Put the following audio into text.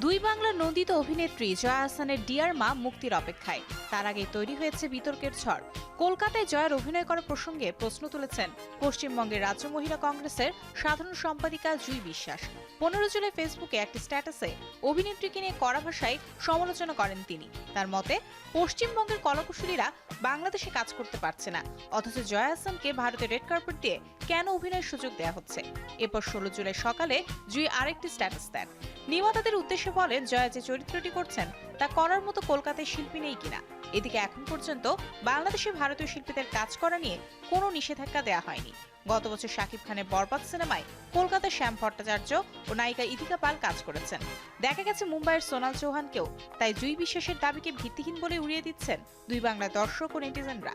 দুই বাংলার নন্দিত অভিনেত্রী জয়া আহসানের ডিয়ার মা মুক্তির অপেক্ষায়। তার আগে তৈরি হয়েছে বিতর্কের ঝড়। কলকাতায় জয়ার অভিনয় করা প্রসঙ্গে প্রশ্ন তুলেছেন পশ্চিমবঙ্গের রাজ্য মহিলা কংগ্রেসের সাধারণ সম্পাদিকা জুই বিশ্বাস। পনেরো জুলাই ফেসবুকে একটি স্ট্যাটাসে অভিনেত্রীকে নিয়ে কড়া ভাষায় সমালোচনা করেন তিনি। তার মতে, পশ্চিমবঙ্গের কলাকুশলীরা বাংলাদেশে কাজ করতে পারছে না। অথচ জয়া আহসানকে ভারতের রেড কার্পেট দিয়ে কেন অভিনয়ের সুযোগ দেওয়া হচ্ছে? এরপর ষোলো জুলাই সকালে জুই আরেকটি স্ট্যাটাস দেন। নির্মাতাদের উদ্দেশ্যে বলেন, জয়া যে চরিত্রটি করছেন, তা করার মতো কলকাতায় শিল্পী নেই কিনা? এদিকে এখন পর্যন্ত বাংলাদেশে ভারতীয় শিল্পীদের কাজ করা নিয়ে কোনো নিষেধাজ্ঞা দেওয়া হয়নি। গত বছর শাকিব খানের বরবাদ সিনেমায় কলকাতার শ্যাম ভট্টাচার্য ও নায়িকা ইথিকা পাল কাজ করেছেন। দেখা গেছে মুম্বাইয়ের সোনাল চৌহানকেও। তাই জুই বিশ্বাসের দাবিকে ভিত্তিহীন বলে উড়িয়ে দিচ্ছেন দুই বাংলা দর্শক ও নেটিজেনরা।